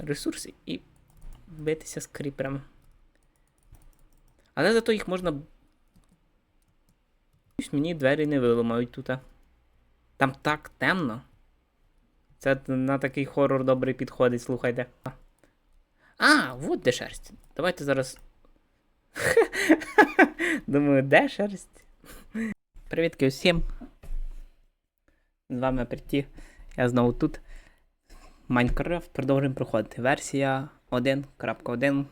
ресурси і битися з кріперами. Але зато їх можна. Мені двері не виламають тут. Там так темно. Це на такий хорор добрий підходить, слухайте. А, вот де шерсть. Давайте зараз. Думаю, де шерсть? Привітки усім. З вами Прийти. Я знову тут. Майнкрафт продовжуємо проходити. Версія 1.1.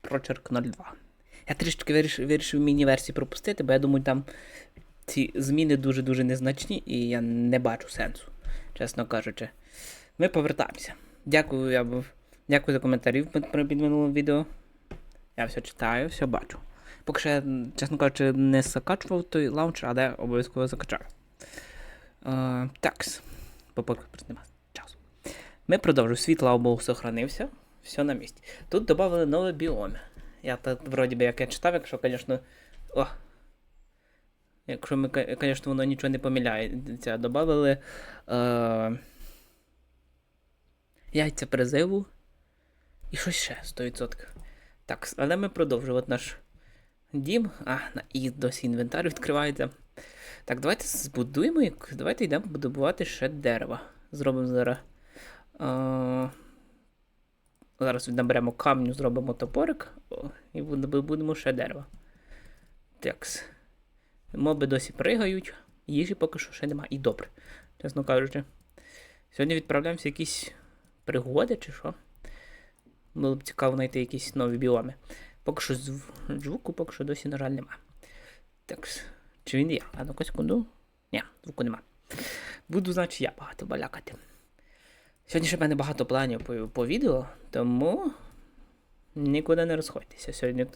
Прочерк 02. Я трішки вирішив, вирішив міні-версії пропустити, бо я думаю, там ці зміни дуже-дуже незначні і я не бачу сенсу, чесно кажучи. Ми повертаємося. Дякую, я був. Дякую за коментарі під минулим відео. Я все читаю, все бачу. Поки що чесно кажучи, не закачував той лаунчер, але обов'язково закачаю. Е, такс. Нема часу. Ми продовжуємо. Світ, слава Богу, сохранився. Все на місці. Тут додали нові біоми. Я так, вроді би, як я читав, якщо, звісно. О! Якщо ми, звісно, воно нічого не поміляється. Добавили е, яйця призиву. І щось ще 100%. Так, але ми продовжуємо От наш дім. А, і досі інвентар відкривається. Так, давайте збудуємо. Давайте йдемо будувати ще дерева. Зробимо зараз. Е, зараз наберемо камню, зробимо топорик і будемо ще дерева. Такс. Моби досі пригають, їжі поки що ще немає. І добре, чесно кажучи. Сьогодні відправляємося якісь пригоди чи що. Було б цікаво знайти якісь нові біоми. Поки що зв- звуку, поки що досі, на жаль, нема. Так, чи він є? А ну-ка секунду. Ні, звуку нема. Буду, значить, я багато балякати. Сьогодні ще в мене багато планів по, по відео, тому нікуди не розходьтеся. Сьогодні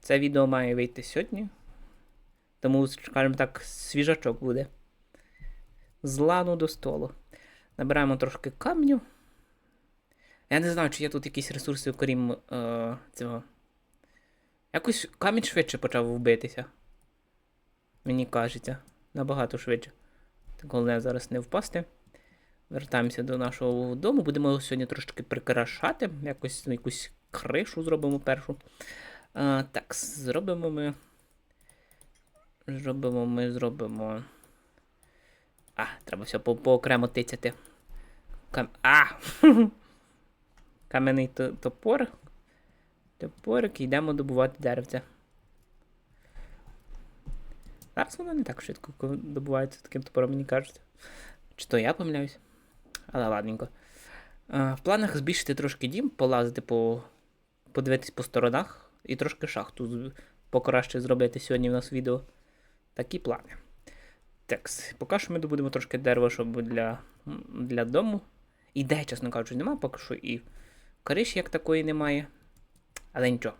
це відео має вийти сьогодні. Тому, скажімо так, свіжачок буде. З лану до столу. Набираємо трошки камню. Я не знаю, чи є тут якісь ресурси, окрім е, цього. Якось камінь швидше почав вбитися. Мені кажеться. Набагато швидше. Так головне зараз не впасти. Вертаємося до нашого дому. Будемо його сьогодні трошки прикрашати. Якось ну, якусь кришу зробимо першу. А, так, зробимо ми. Зробимо ми, зробимо. А, треба все по, поокремо тицяти. Кам... А! Кам'яний то- топор. Топорик, йдемо добувати деревця. Зараз воно не так швидко добувається таким топором, мені кажуть. Чи то я помиляюсь? Але ладненько. В планах збільшити трошки дім, полазити по. подивитись по сторонах і трошки шахту покраще зробити сьогодні в нас відео. Такі плани. Так, поки що ми добудемо трошки дерева, щоб для, для дому. Ідей, чесно кажучи, немає, поки що і криші як такої немає. Але нічого.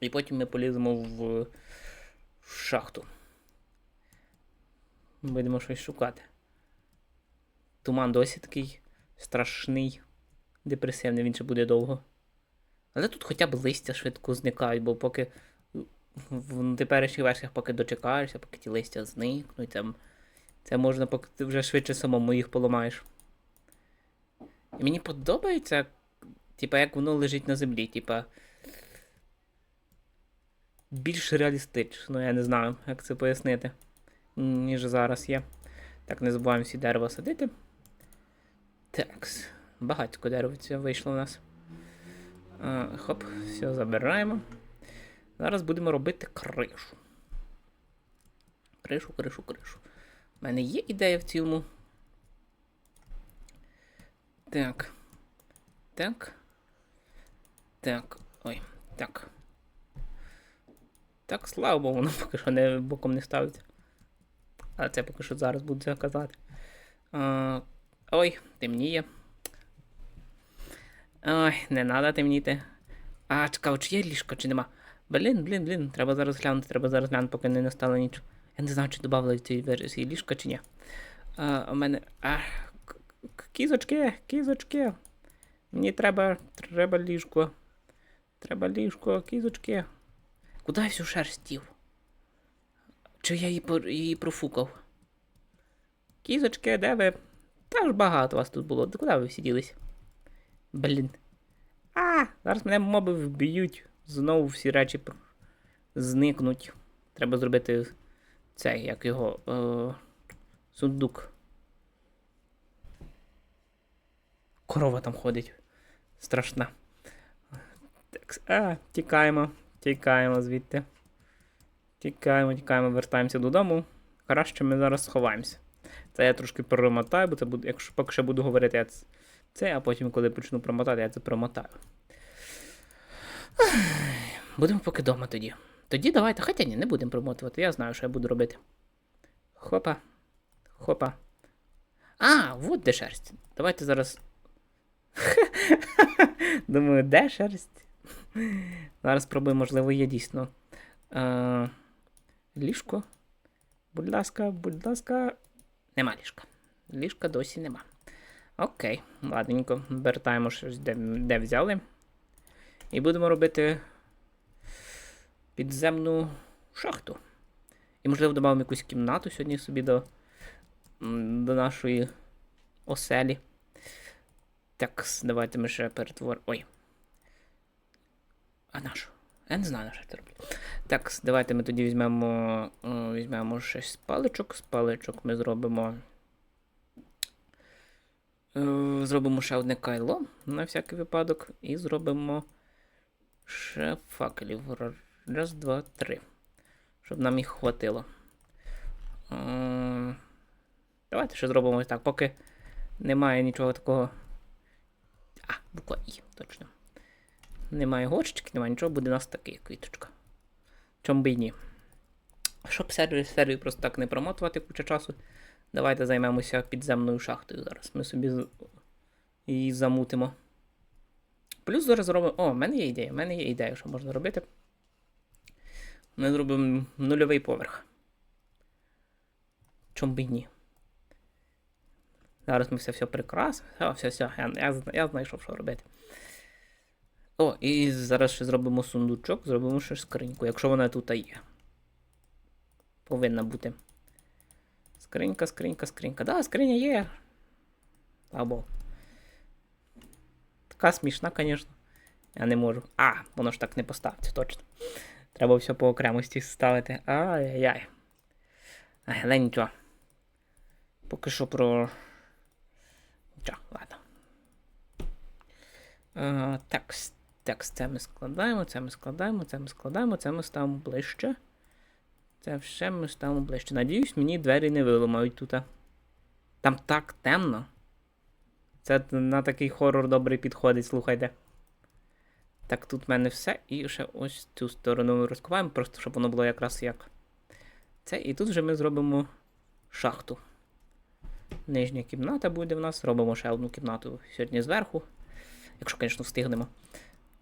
І потім ми поліземо в, в шахту. Будемо щось шукати. Туман досі такий страшний, депресивний, він ще буде довго. Але тут хоча б листя швидко зникають, бо поки в теперішніх версіях, поки дочекаєшся, поки ті листя зникнуть, там, це можна, поки ти вже швидше самому їх поламаєш. І мені подобається, типа, як воно лежить на землі, типа. Більш реалістично, я не знаю, як це пояснити, ніж зараз є. Так, не забуваємо всі дерева садити. Так, багатько деревця вийшло у нас. Хоп, все забираємо. Зараз будемо робити кришу. Кришу, кришу, кришу. У мене є ідея в цілому. Так. Так. Так. Ой, так. Так, слава Богу, воно поки що не боком не ставиться. А це поки що зараз буду казати. Ой, темніє. Ой, не треба темніти. А, чекав, чи є ліжко, чи нема. Блін, блін, блін, треба зараз глянути, треба зараз глянути, поки не настала ніч. Я не знаю, чи додали в цій версії ліжка, чи ні. А, у мене. А, кізочки, кізочки. Мені треба. Треба ліжко. Треба ліжко, кізочки. Куди я всю шерсть? Чи я її, її профукав? Кізочки, де ви? Та ж багато вас тут було. Куди ви всі ділись? Блін. А, зараз мене моби вб'ють. Знову всі речі зникнуть. Треба зробити цей, як його. Е, сундук. Корова там ходить. Страшна. Так, а, тікаємо, тікаємо звідти. Тікаємо, тікаємо, вертаємося додому. Краще ми зараз сховаємося. Це я трошки промотаю, бо це буде, якщо поки що буду говорити я це, а потім, коли почну промотати, я це промотаю. Будемо поки вдома тоді. Тоді давайте, хоча ні, не будемо промотувати, я знаю, що я буду робити. Хопа. Хопа. А, от де шерсть. Давайте зараз. Думаю, де шерсть? Зараз спробую, можливо, є дійсно. Е, ліжко. Будь ласка, будь ласка. Нема ліжка. Ліжка досі нема. Окей, ладненько. Вертаємо щось, де, де взяли. І будемо робити підземну шахту. І, можливо, додамо якусь кімнату сьогодні собі до, до нашої оселі. Так, давайте ми ще перетворимо. Ой. А на що? Я не знаю, на що це роблю. Так, давайте ми тоді візьмемо, е, візьмемо щось з паличок. З паличок ми зробимо. е, Зробимо ще одне кайло на всякий випадок. І зробимо ще факелів. Раз, два, три. Щоб нам їх хватило. Е, Давайте ще зробимо так, поки немає нічого такого. А, буква І, точно. Немає горщички, немає нічого, буде у нас такий квіточка. Чом би і ні. Щоб серію, серію просто так не промотувати куча часу, давайте займемося підземною шахтою зараз. Ми собі її замутимо. Плюс зараз зробимо. О, в мене є ідея. В мене є ідея, що можна робити. Ми зробимо нульовий поверх. Чом би ні. Зараз ми все прикрасимо. Все, все, все. Я, я, я знайшов, що робити. О, і зараз ще зробимо сундучок, зробимо ще скриньку, якщо вона тут є. Повинна бути. Скринька, скринька, скринька. Да, скриня є. Або. Така смішна, звісно. Я не можу. А, воно ж так не поставиться, точно. Треба все по окремості ставити. Ай-яй-яй. Ай, але нічого. Поки що про. Нічого, ладно. А, так, с- так, це ми складаємо, це ми складаємо, це ми складаємо, це ми ставимо ближче. Це все ми ставимо ближче. Надіюсь, мені двері не виламають тут. Там так темно. Це на такий хорор добрий підходить, слухайте. Так, тут в мене все. І ще ось цю сторону ми розкуваємо, просто щоб воно було якраз як. Це, і тут вже ми зробимо шахту. Нижня кімната буде в нас. Робимо ще одну кімнату сьогодні зверху. Якщо, звісно, встигнемо.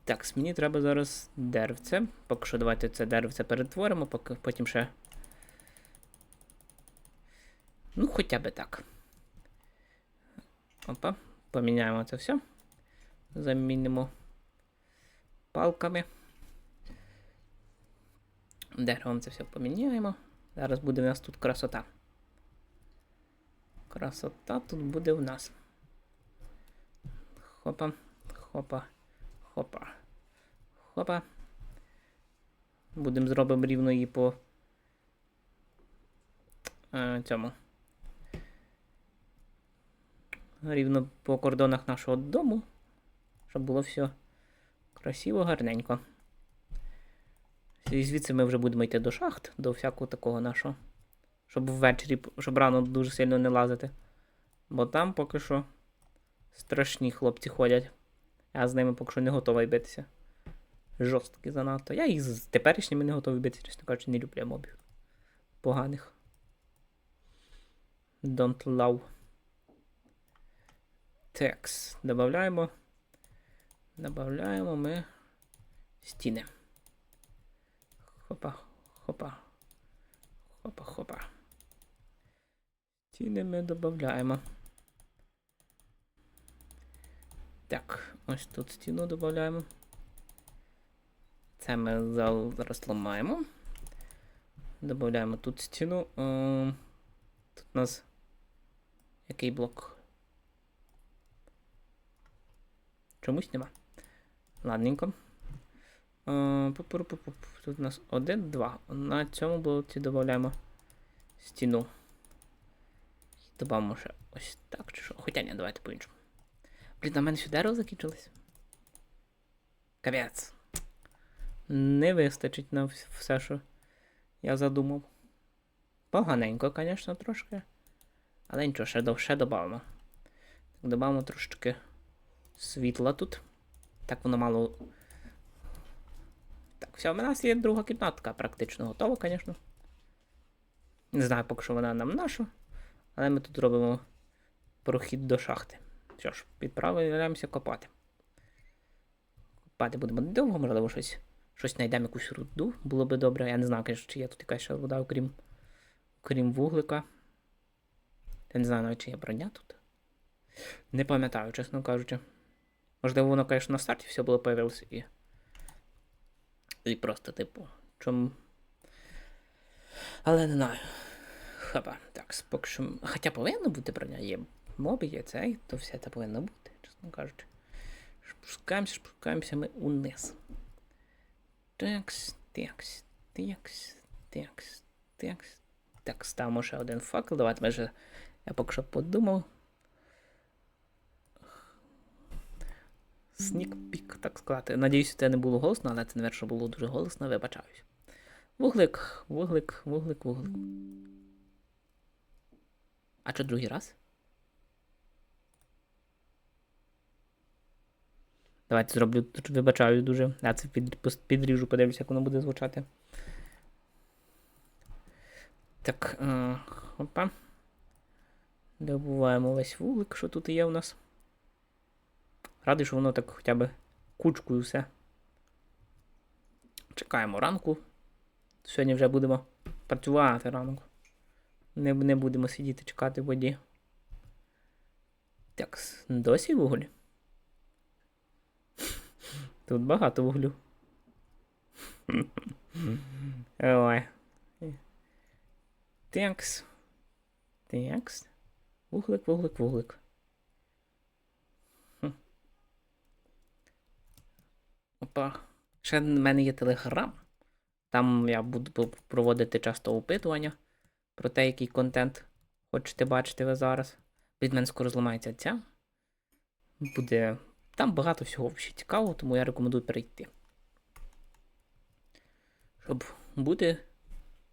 Так, мені треба зараз деревце. Поки що давайте це деревце перетворимо, поки потім ще. Ну, хоча би так. Опа, поміняємо це все. Замінимо палками. Деревом це все поміняємо. Зараз буде в нас тут красота. Красота тут буде в нас. Хопа, хопа, хопа. Хопа. Будемо зробимо рівно її по е, цьому. Рівно по кордонах нашого дому. Щоб було все красиво, гарненько. І звідси ми вже будемо йти до шахт, до всякого такого нашого. Щоб ввечері, щоб рано дуже сильно не лазити. Бо там поки що страшні хлопці ходять. Я з ними поки що не готовий битися. Жорсткі занадто. Я і з теперішніми не готовий битися, чесно кажучи, не люблю мобів. Поганих. Don't love. Текс. Добавляємо. Добавляємо ми стіни. Хопа, хопа. Хопа, хопа. Стіни ми додаємо. Так, ось тут стіну додаємо. Це ми зараз ламаємо. Додаємо тут стіну. Ем, Тут у нас який блок? Чомусь нема. Ладненько. Е. Тут у нас один, два. На цьому блоці додаємо стіну. Добавимо ще ось так чи що. Хоча ні, давайте по-іншому. Блін, на мене ще дерево закінчилось. Капець. Не вистачить на все, що я задумав. Поганенько, звісно, трошки. Але нічого, ще, до- ще додамо. Додамо трошечки світла тут. Так воно мало. Так, все, в нас є друга кімнатка, практично готова, звісно. Не знаю, поки що вона нам наша. Але ми тут робимо прохід до шахти. Що ж, відправляємося копати. Копати будемо довго, можливо, щось. Щось знайдемо якусь руду, було би добре. Я не знаю, чи є тут якась ще руда, окрім, окрім вуглика. Я не знаю навіть, чи є броня тут. Не пам'ятаю, чесно кажучи. Можливо, воно, звісно, на старті все було появилося і. І просто, типу, чому. Але не знаю. Хаба, так, поки що. Хоча повинна бути броня, є моби, є цей, то все це повинно бути, чесно кажучи. Спускаємося, спускаємося ми униз. Такс, такс, такс, такс, такс. Так, ставимо ще один факел. Давайте ми вже. Я поки що подумав. Снік-пік, так сказати. Надіюсь, це не було голосно, але це, навіть, було дуже голосно, вибачаюсь. Вуглик, вуглик, вуглик, вуглик. А що другий раз? Давайте зроблю, вибачаю дуже. Я це під, підріжу, подивлюся, як воно буде звучати. Так, е, опа. Добуваємо весь вуглик, що тут є у нас. Радий, що воно так хоча б кучкою все. Чекаємо ранку. Сьогодні вже будемо працювати ранку. Не, не будемо сидіти чекати воді. Так, досі вуголь. Тут багато вуглю. Ой. Текс. Текс. Вуглик, вуглик, вуглик. Опа. Ще в мене є телеграм. Там я буду проводити часто опитування про те, який контент хочете бачити ви зараз. Від мене скоро зламається ця. Буде. Там багато всього взагалі цікавого, тому я рекомендую перейти. Щоб бути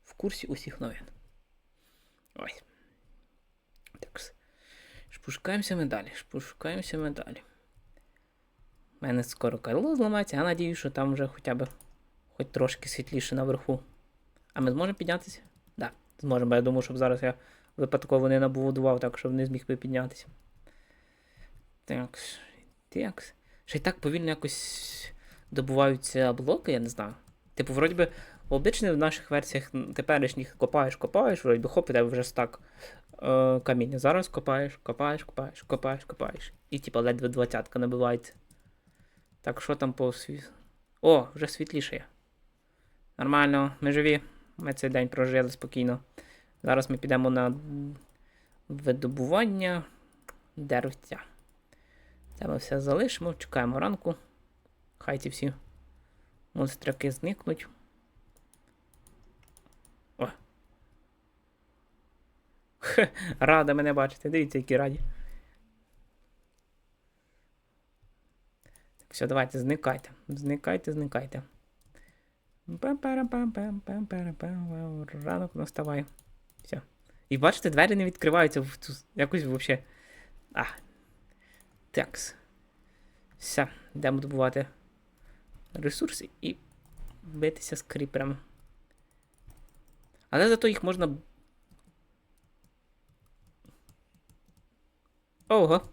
в курсі усіх новин. Ось. Так. Шпушкаємося ми далі. Шпушкаємося ми далі. У мене скоро кайло зламається, я надію, що там вже хоча б хоч трошки світліше наверху. А ми зможемо піднятися? Так, да, зможемо, я думаю, щоб зараз я випадково не набудував, так щоб не зміг би піднятися. Так. Так. Ще й так повільно якось добуваються блоки, я не знаю. Типу, вроді би, обично в наших версіях теперішніх копаєш, копаєш, вроді би хоп, і тебе вже стак е, каміння. Зараз копаєш, копаєш, копаєш, копаєш, копаєш. І типу ледве двадцятка набивається. Так, що там по сві... О, вже світліше є. Нормально, ми живі. Ми цей день прожили спокійно. Зараз ми підемо на видобування деревця. Це ми все залишимо, чекаємо ранку. Хай ці всі монстряки зникнуть. О. Хе, рада мене бачити. Дивіться, які раді. Так, все, давайте, зникайте. Зникайте, зникайте. Ранок наставає. Все. І бачите, двері не відкриваються в якось взагалі. А. Такс. Все, йдемо добувати ресурси і битися з кріперами. Але зато їх можна. Ого.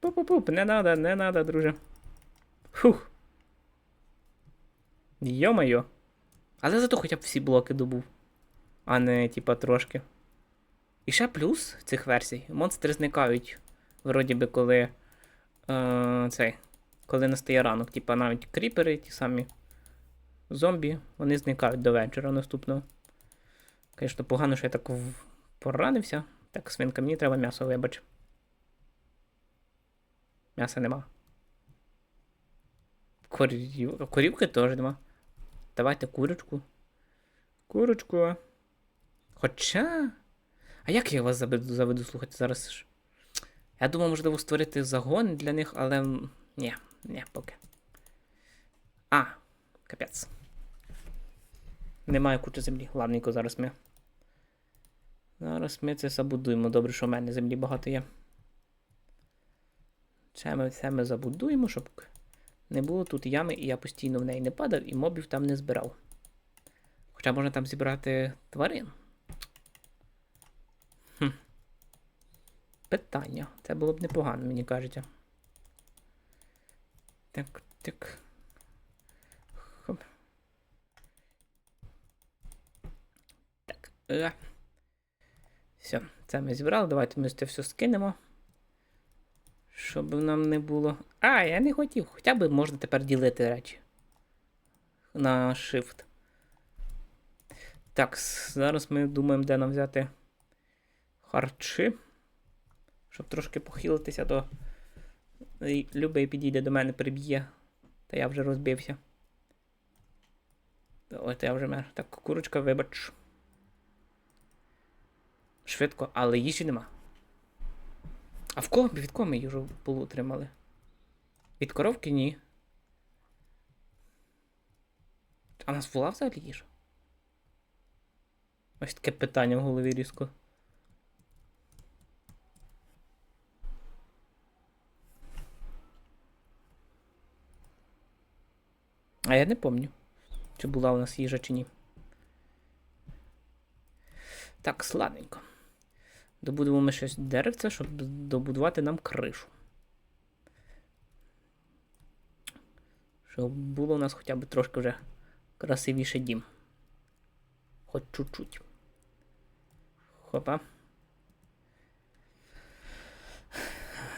Пуп-пуп-пуп, не надо, не надо, друже. Фух. Йо-моє. Але зато хоча б всі блоки добув. А не, типа, трошки. І ще плюс цих версій. Монстри зникають. Вроді би, коли. Е, цей. Коли настає ранок. Типа навіть кріпери, ті самі зомбі, вони зникають до вечора наступного. Звісно, погано, що я так поранився. Так, свинка, мені треба м'ясо, вибач. М'яса нема. Корів... Корівки теж нема. Давайте курочку. Курочку. Хоча. А як я вас заведу, заведу слухати зараз? ж? Я думав, можливо, створити загон для них, але. Ні, ні, поки. А, капець. Немає кучі землі. Ладненько, зараз ми. Зараз ми це забудуємо. Добре, що в мене землі багато є. Це ми, це ми забудуємо, щоб не було тут ями, і я постійно в неї не падав, і мобів там не збирав. Хоча можна там зібрати тварин. Хм. Питання. Це було б непогано, мені кажеться. Так, так. Хоп. Так. Е. Все, це ми зібрали. Давайте ми це все скинемо. Щоб нам не було. А, я не хотів. Хоча б можна тепер ділити речі. На Shift. Так, зараз ми думаємо, де нам взяти харчі. Щоб трошки похилитися, то Любий підійде до мене, приб'є. Та я вже розбився. Ой, та я вже мер. Так, курочка, вибач. Швидко, але їжі нема. А в кого від кого ми їжу отримали? Від коровки ні. А нас була взагалі їжа? Ось таке питання в голові різко. А я не помню, чи була у нас їжа чи ні. Так, сладненько. Добудемо ми щось деревце, щоб добудувати нам кришу. Щоб було у нас хоча б трошки вже красивіше дім. Хоч чуть-чуть. Хопа.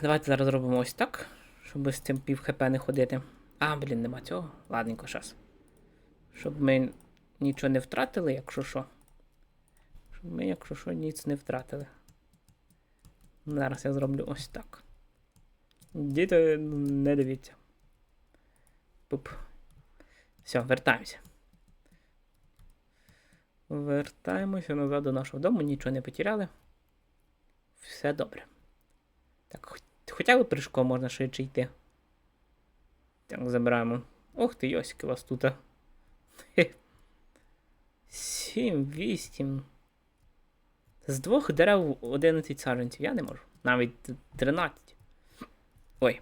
Давайте зараз зробимо ось так, щоб з цим пів хп не ходити. А, блін, нема цього. Ладненько, щас. Щоб ми нічого не втратили, якщо що. Щоб ми, якщо що, ніц не втратили. Зараз я зроблю ось так. Діти, не дивіться. Пуп. Все, вертаємося. Вертаємося назад до нашого дому, нічого не потеряли. Все добре. Так, хоч- хоча б пішком можна швидше йти. Так, забираємо. Ох ти, Йосик, у вас тут. а. Хе. Сім, вісім. З двох дерев 11 саджанців. Я не можу. Навіть 13. Ой.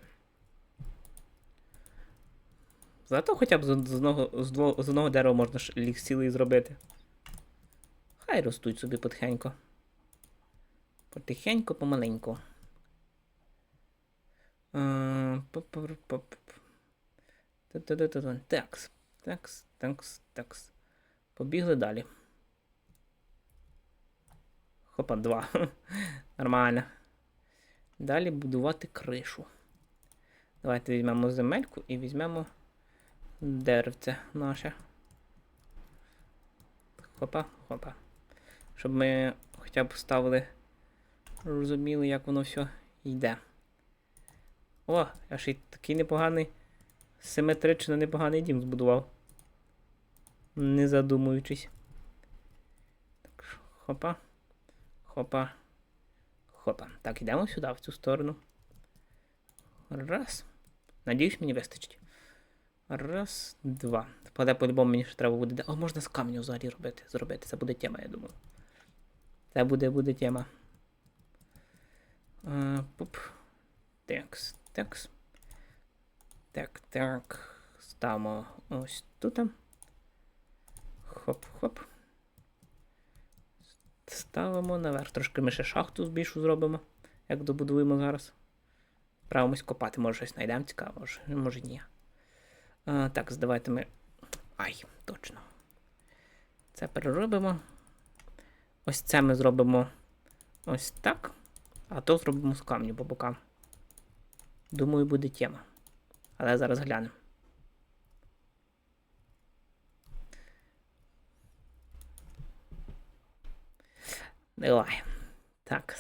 Зато хоча б з, одного, з, дво, з одного дерева можна ж ліг цілий зробити. Хай ростуть собі потихеньку. Потихеньку, помаленьку. Е. Такс, такс, такс, такс. Побігли далі. Хопа, два. Нормально. Далі будувати кришу. Давайте візьмемо земельку і візьмемо деревце наше. Хопа, хопа. Щоб ми хоча б ставили, розуміли, як воно все йде. О, я ще й такий непоганий, симетрично непоганий дім збудував. Не задумуючись. Так, хопа. Хопа. Хопа. Так, йдемо сюди, в цю сторону. Раз. Надіюсь, мені вистачить. Раз, два. Але по-любому мені ще треба буде. де- О, можна з каменю взагалі робити. Зробити. Це буде тема, я думаю. Це буде буде тема. А, пуп. Текс, текс. Так, так. Ставимо ось тут. Хоп-хоп. Ставимо наверх. Трошки ми ще шахту більшу зробимо, як добудуємо зараз. Правимось копати, може щось знайдемо цікаво, може, може ні. А, так, давайте ми. Ай, точно. Це переробимо. Ось це ми зробимо ось так. А то зробимо з камню по бокам. Думаю, буде тема. Але зараз глянемо. Давай. Так.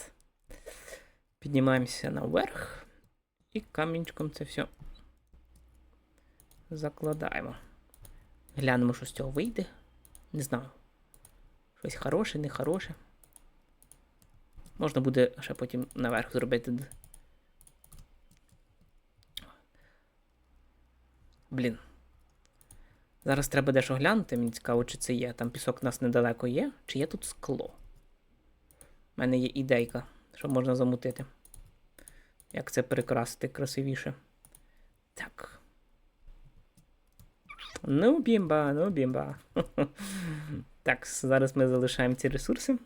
Піднімаємося наверх. І камінчиком це все закладаємо. Глянемо, що з цього вийде. Не знаю. Щось хороше, не хороше. Можна буде ще потім наверх зробити. Блін. Зараз треба дещо глянути. Мені цікаво, чи це є. Там пісок у нас недалеко є, чи є тут скло. У мене є ідейка, що можна замутити. Як це прикрасити красивіше. Так. Ну, бімба, ну бімба. так, зараз ми залишаємо ці ресурси.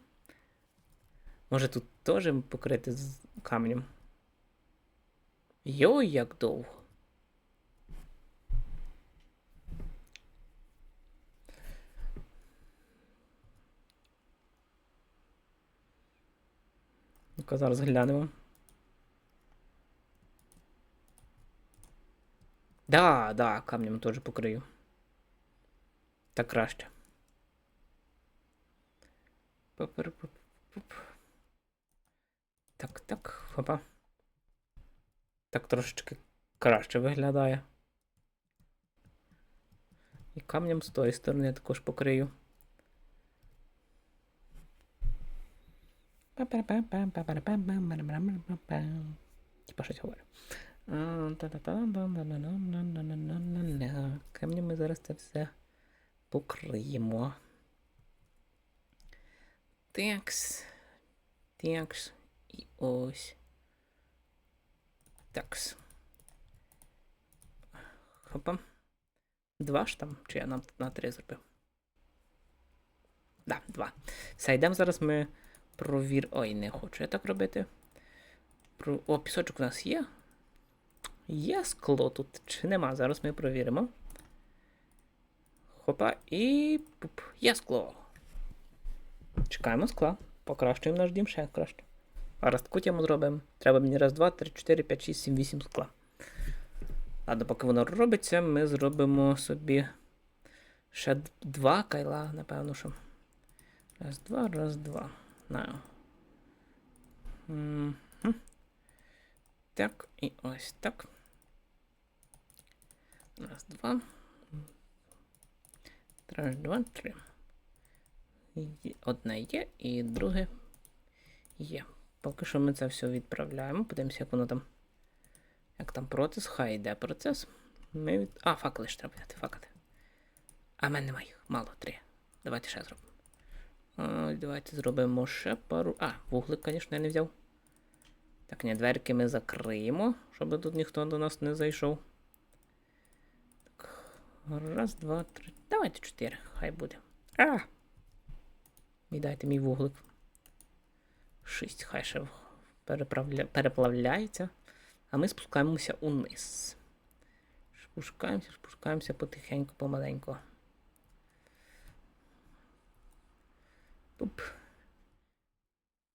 Може тут теж покрити з каменем. Йой, як довго. Ну-ка, зараз глянемо. Да, да, камнем теж покрию. Так краще. Так, так, хопа. Так трошечки краще виглядає. І камнем з тої сторони я також покрию. Типа щось говорю. Камнем ми зараз це все покриємо. Такс. Такс. І ось. Такс. Хопа. Два ж там, чи я на, на три зробив? Да, два. Все, зараз ми провір. Ой, не хочу я так робити. Про... О, пісочок у нас є. Є скло тут, чи нема? Зараз ми провіримо. Хопа, і. Пуп. Є скло. Чекаємо скла. Покращуємо наш дім ще краще. А розкутємо зробимо. Треба мені раз, два, три, чотири, п'ять, шість, сім, вісім скла. Ладно, поки воно робиться, ми зробимо собі ще два кайла, напевно, що. Раз, два, раз, два. Мгм. Так, і ось так. Раз, два. Раз, два, три. Одне є, і друге є. Поки що ми це все відправляємо. Подивимося, як воно там. Як там процес, хай йде процес. Ми від... А, факели ж треба взяти, факати. А в мене немає їх. Мало, три. Давайте ще зробимо. Давайте зробимо ще пару. А, вуглик, звісно, я не взяв. Так, ні, дверки ми закриємо, щоб тут ніхто до нас не зайшов. Так. Раз, два, три. Давайте чотири, хай буде. А! Віддайте мій вуглик. Шість, хай ще переправля... переплавляється. А ми спускаємося униз. Спускаємося, спускаємося потихеньку, помаленьку. Пуп.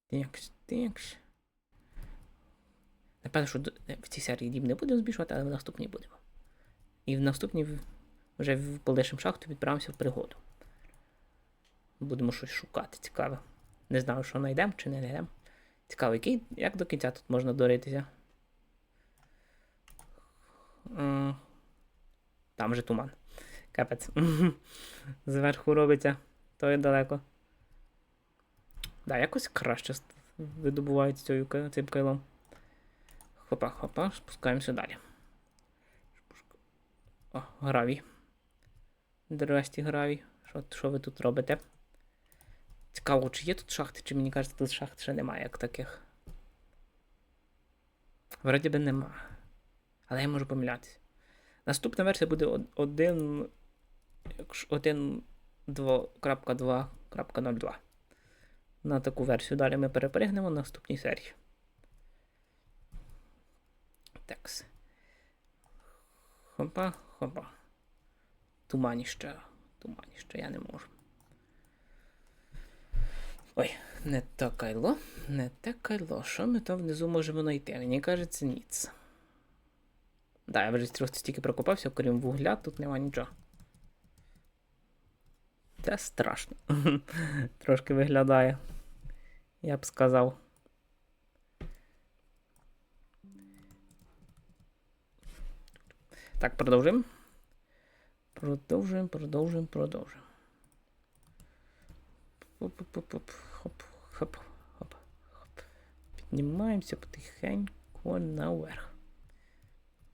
Текс, текс. Напевно, що в цій серії дім не будемо збільшувати, але в наступній будемо. І в наступній вже в полишимо шахту відправимося в пригоду. Будемо щось шукати, цікаве. Не знаю, що знайдемо чи не знайдемо. Цікаво, який, як до кінця тут можна доритися. Там же туман. Капець. Зверху робиться, то далеко. Да, якось краще видобувають цю, цим кайлом. Хопа, хопа, спускаємося далі. О, гравій. Здрасті, гравій. Що, що ви тут робите? Цікаво, чи є тут шахти, чи мені кажеться, тут шахт ще немає як таких. Вроді би нема. Але я можу помилятися. Наступна версія буде од- 1. якщо 1.2.2.02. На таку версію далі ми перепригнемо на наступній серії. Такс. Хопа, хопа. Туманіще. Туманіще, я не можу. Ой, не те кайло, не те кайло. Що ми там внизу можемо знайти? Мені кажеться, ніц. Да, я вже трохи стільки прокопався, окрім вугля, тут нема нічого. Це страшно. Трошки виглядає я б сказав. Так, продовжуємо. Продовжуємо, продовжуємо, продовжуємо. Хоп-хоп-хоп. хоп Піднімаємося потихеньку наверх.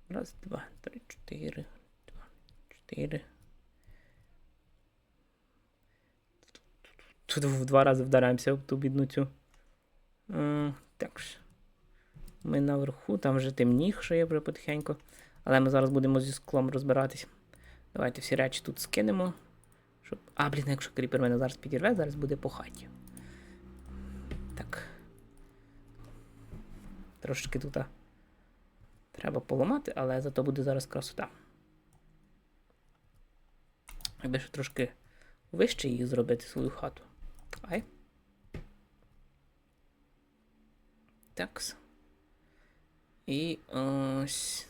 Раз, два, три, чотири, два, чотири. Тут в два рази вдараємося в ту бідну цю. Е, так ж. Ми наверху, там вже темніше є вже потихеньку. Але ми зараз будемо зі склом розбиратись. Давайте всі речі тут скинемо. Щоб... А, блін, якщо кріпер мене зараз підірве, зараз буде по хаті. Так. Трошечки тут треба поламати, але зато буде зараз красота. Якби ще трошки вище її зробити свою хату. Ай. Такс. І ось.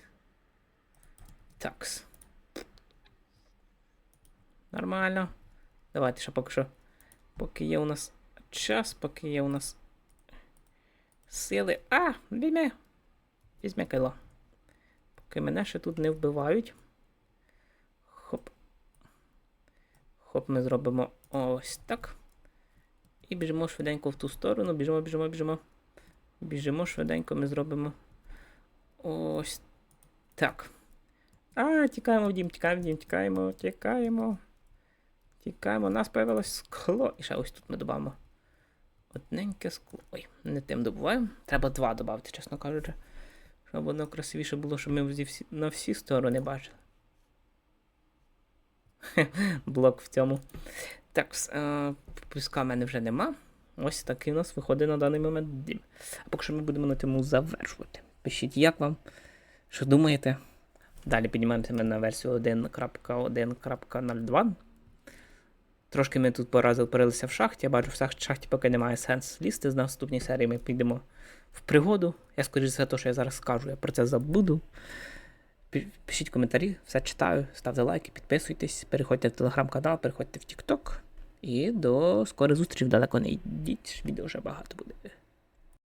Такс. Нормально. Давайте ще поки що. Поки є у нас час, поки є у нас сили. А! Візьме! Візьме кайло. Поки мене ще тут не вбивають. Хоп. Хоп, ми зробимо ось так. І біжимо швиденько в ту сторону. Біжимо, біжимо, біжимо. Біжимо швиденько, ми зробимо. Ось так. А, тікаємо в дім, тікаємо в дім, тікаємо, тікаємо. Тікаємо, у нас появилось скло. І ще ось тут ми додамо. Одненьке скло. Ой, не тим добуваємо. Треба два додати, чесно кажучи. Щоб воно красивіше було, щоб ми всі, на всі сторони бачили. Блок в цьому. Так, е, піска в мене вже нема. Ось такий у нас виходить на даний момент дім. А поки що ми будемо на цьому завершувати. Пишіть, як вам, що думаєте. Далі піднімаємося ми на версію 1.1.02. Трошки ми тут поразили порилися в шахті. Я бачу, в шахті поки немає сенс лізти. З наступній серії ми підемо в пригоду. Я скоріш за те, що я зараз скажу, я про це забуду. Пишіть коментарі, все читаю, ставте лайки, підписуйтесь, переходьте в телеграм-канал, переходьте в TikTok. І до скорих зустрічей далеко не йдіть. Відео вже багато буде.